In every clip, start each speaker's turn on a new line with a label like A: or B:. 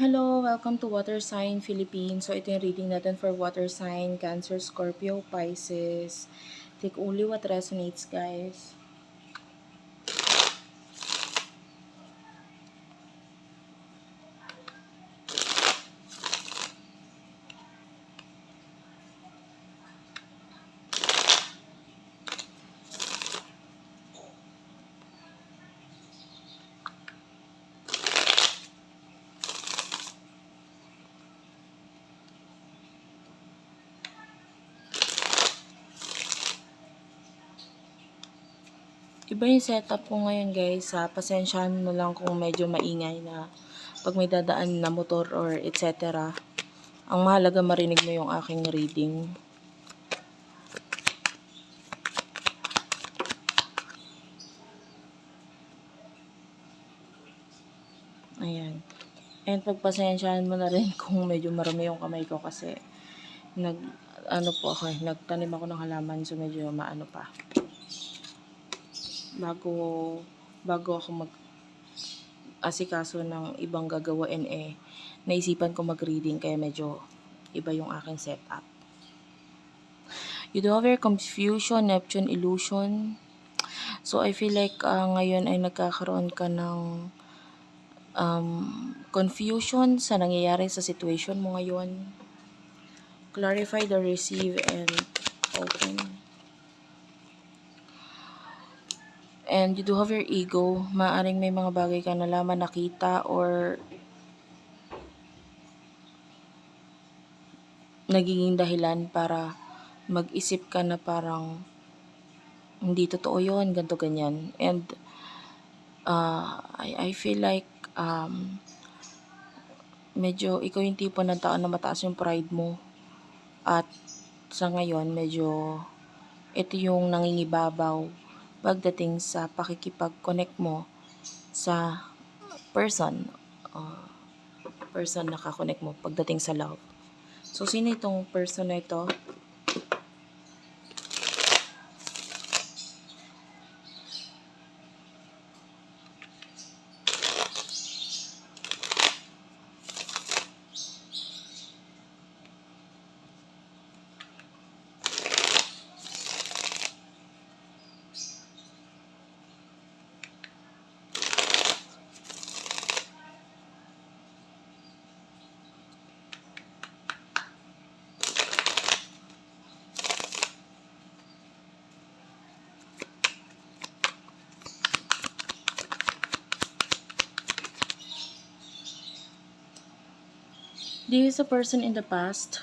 A: Hello, welcome to Water Sign Philippines. So, ito yung reading natin for Water Sign, Cancer, Scorpio, Pisces. Take only what resonates, guys. Iba yung setup ko ngayon, guys. Ha? Pasensyahan mo lang kung medyo maingay na pag may dadaan na motor or etc. Ang mahalaga marinig mo yung aking reading. Ayan. And pagpasensyahan mo na rin kung medyo marami yung kamay ko kasi nag ano po ako, eh, nagtanim ako ng halaman so medyo maano pa. Bago bago ako mag asikaso ng ibang gagawain eh naisipan ko mag-reading kaya medyo iba yung aking setup. You do your confusion, Neptune illusion. So I feel like ah, ngayon ay nagkakaroon ka ng um, confusion sa nangyayari sa situation mo ngayon. Clarify the receive and open. And you do have your ego. Maaring may mga bagay ka nalaman, nakita, or nagiging dahilan para mag-isip ka na parang hindi totoo yun, ganto ganyan. And uh, I, I feel like um, medyo ikaw yung tipo ng tao na mataas yung pride mo. At sa ngayon, medyo ito yung nangingibabaw pagdating sa pakikipag-connect mo sa person. Uh, person na kakonect mo pagdating sa love. So, sino itong person na ito? Is a person in the past.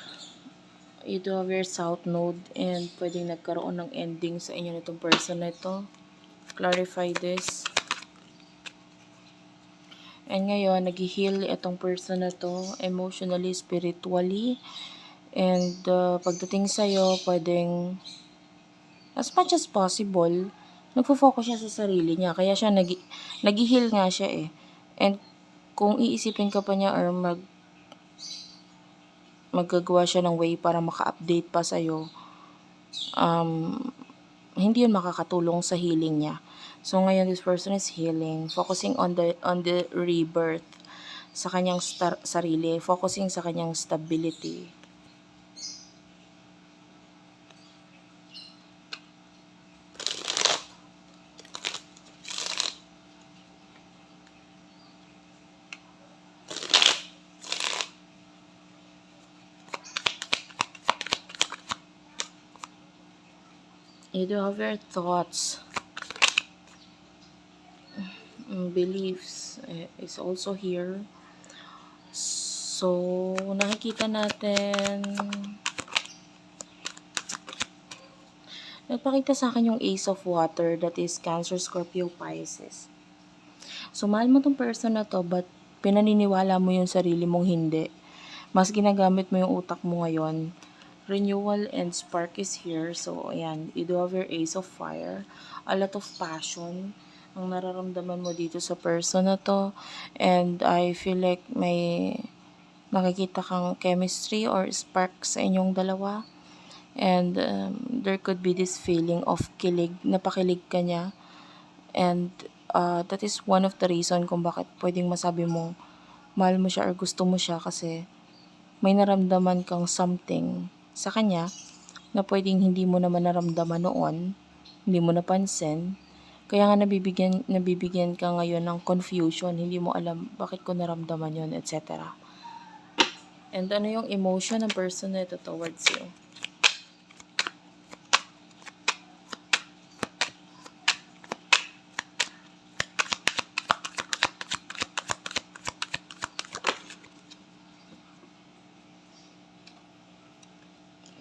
A: You do have your south node and pwedeng nagkaroon ng ending sa inyo nitong person na ito. Clarify this. And ngayon, nag-heal itong person na to emotionally, spiritually. And uh, pagdating sa'yo, pwedeng as much as possible, nagfo-focus siya sa sarili niya. Kaya siya nag nag-heal nga siya eh. And kung iisipin ka pa niya or mag magagawa siya ng way para maka-update pa sa'yo, um, hindi yun makakatulong sa healing niya. So ngayon this person is healing, focusing on the on the rebirth sa kanyang star- sarili, focusing sa kanyang stability. You have your thoughts, mm, beliefs eh, is also here. So, nakikita natin, nagpakita sa akin yung Ace of Water, that is Cancer, Scorpio, Pisces. So, mahal mo tong person na to, but pinaniniwala mo yung sarili mong hindi. Mas ginagamit mo yung utak mo ngayon. Renewal and spark is here. So, ayan, you do have your Ace of Fire. A lot of passion ang nararamdaman mo dito sa person na to. And I feel like may nakikita kang chemistry or spark sa inyong dalawa. And um, there could be this feeling of kilig, napakilig ka niya. And uh, that is one of the reason kung bakit pwedeng masabi mo mahal mo siya or gusto mo siya kasi may naramdaman kang something sa kanya na pwedeng hindi mo naman naramdaman noon, hindi mo napansin. Kaya nga nabibigyan, nabibigyan ka ngayon ng confusion, hindi mo alam bakit ko naramdaman yun, etc. And ano yung emotion ng person na ito towards you?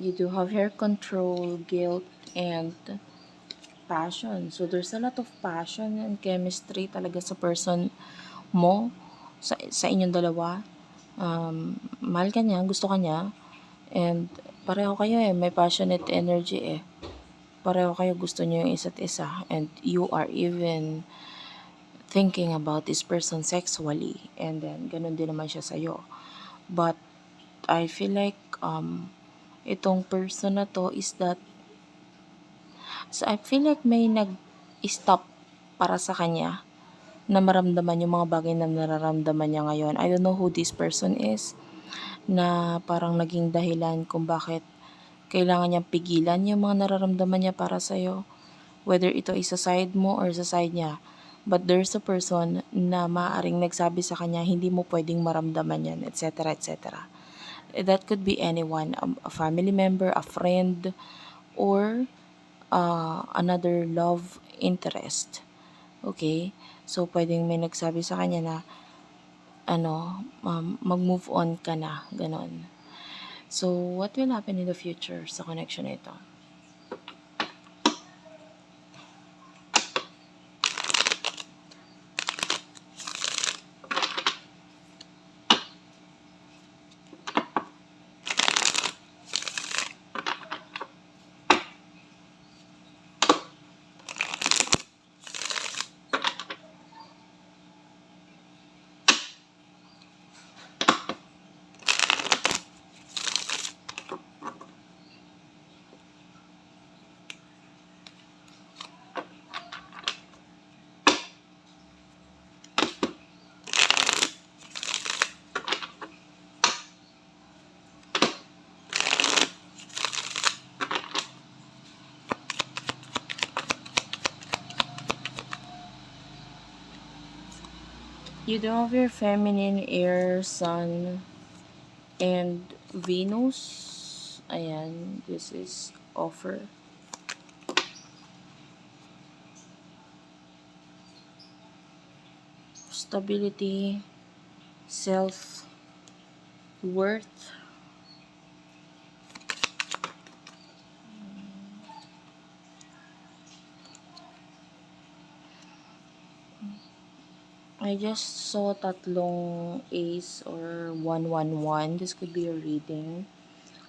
A: You do have hair control, guilt, and passion. So, there's a lot of passion and chemistry talaga sa person mo, sa, sa inyong dalawa. Um, mahal ka niya, gusto ka niya, and pareho kayo eh, may passionate energy eh. Pareho kayo gusto niyo yung isa't isa, and you are even thinking about this person sexually, and then ganun din naman siya sa'yo. But, I feel like, um, itong person na to is that So, I feel like may nag-stop para sa kanya na maramdaman yung mga bagay na nararamdaman niya ngayon. I don't know who this person is na parang naging dahilan kung bakit kailangan niyang pigilan yung mga nararamdaman niya para sa'yo. Whether ito ay sa side mo or sa side niya. But there's a person na maaaring nagsabi sa kanya, hindi mo pwedeng maramdaman yan, etc. etc. That could be anyone, um, a family member, a friend, or uh, another love interest. Okay? So, pwedeng may nagsabi sa kanya na, ano, um, mag-move on ka na, ganon. So, what will happen in the future sa connection na ito? You don't have your feminine air, sun, and Venus. Ayan, this is offer. Stability, self I just saw tatlong ace or 111. This could be a reading.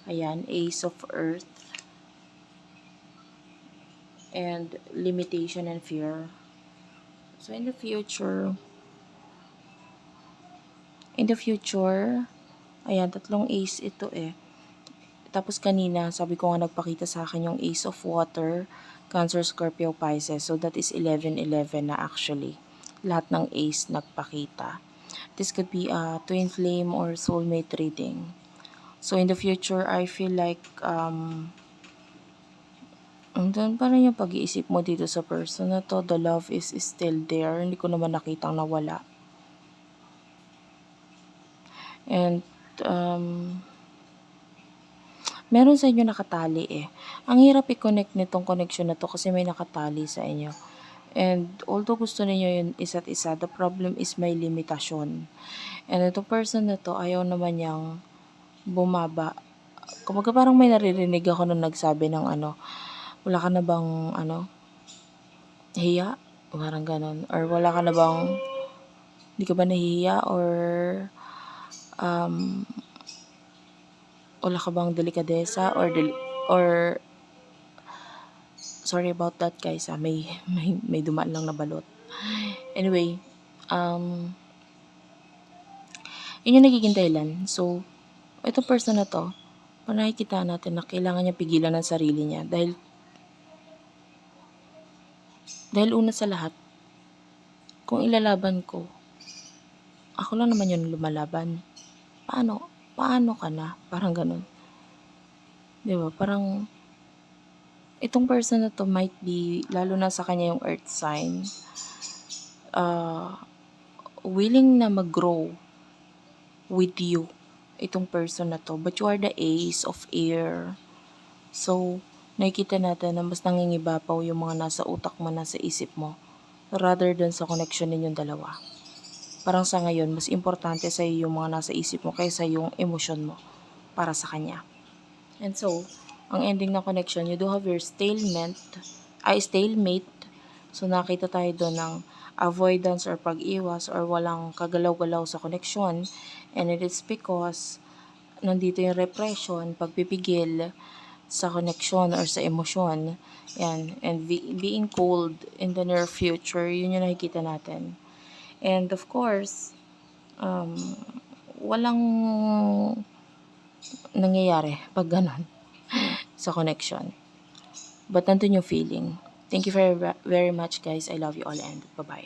A: Ayan, ace of earth. And limitation and fear. So in the future, in the future, ayan, tatlong ace ito eh. Tapos kanina, sabi ko nga nagpakita sa akin yung ace of water, Cancer, Scorpio, Pisces. So that is 11-11 na actually lahat ng ace nagpakita. This could be a twin flame or soulmate reading. So in the future, I feel like um, andun pa rin yung pag-iisip mo dito sa person na to. The love is still there. Hindi ko naman nakitang nawala. And um, meron sa inyo nakatali eh. Ang hirap i-connect nitong connection na to kasi may nakatali sa inyo. And although gusto ninyo yun isa't isa, the problem is may limitasyon. And itong person na to, ayaw naman niyang bumaba. Kumbaga parang may naririnig ako nung nagsabi ng ano, wala ka na bang ano, hiya? Parang ganon. Or wala ka na bang, hindi ka ba nahihiya? Or, um, wala ka bang delikadesa? Or, deli- or sorry about that guys ah. may, may, may dumaan lang na balot anyway um yun yung nagiging dahilan so itong person na to nakikita natin na kailangan niya pigilan ng sarili niya dahil dahil una sa lahat kung ilalaban ko ako lang naman yung lumalaban. Paano, paano ka na? Parang ganun. Di ba? Parang, itong person na to might be, lalo na sa kanya yung earth sign, uh, willing na mag-grow with you, itong person na to. But you are the ace of air. So, nakikita natin na mas nangingibabaw yung mga nasa utak mo, nasa isip mo, rather than sa connection ninyong dalawa. Parang sa ngayon, mas importante sa iyo yung mga nasa isip mo kaysa yung emosyon mo para sa kanya. And so, ang ending ng connection, you do have your stalemate, ay stalemate. So, nakita tayo doon ng avoidance or pag-iwas or walang kagalaw-galaw sa connection. And it is because nandito yung repression, pagpipigil sa connection or sa emosyon. Yan. And be- being cold in the near future, yun yung nakikita natin. And of course, um, walang nangyayari pag ganon sa connection. But nandun yung feeling. Thank you very, very much guys. I love you all and bye-bye.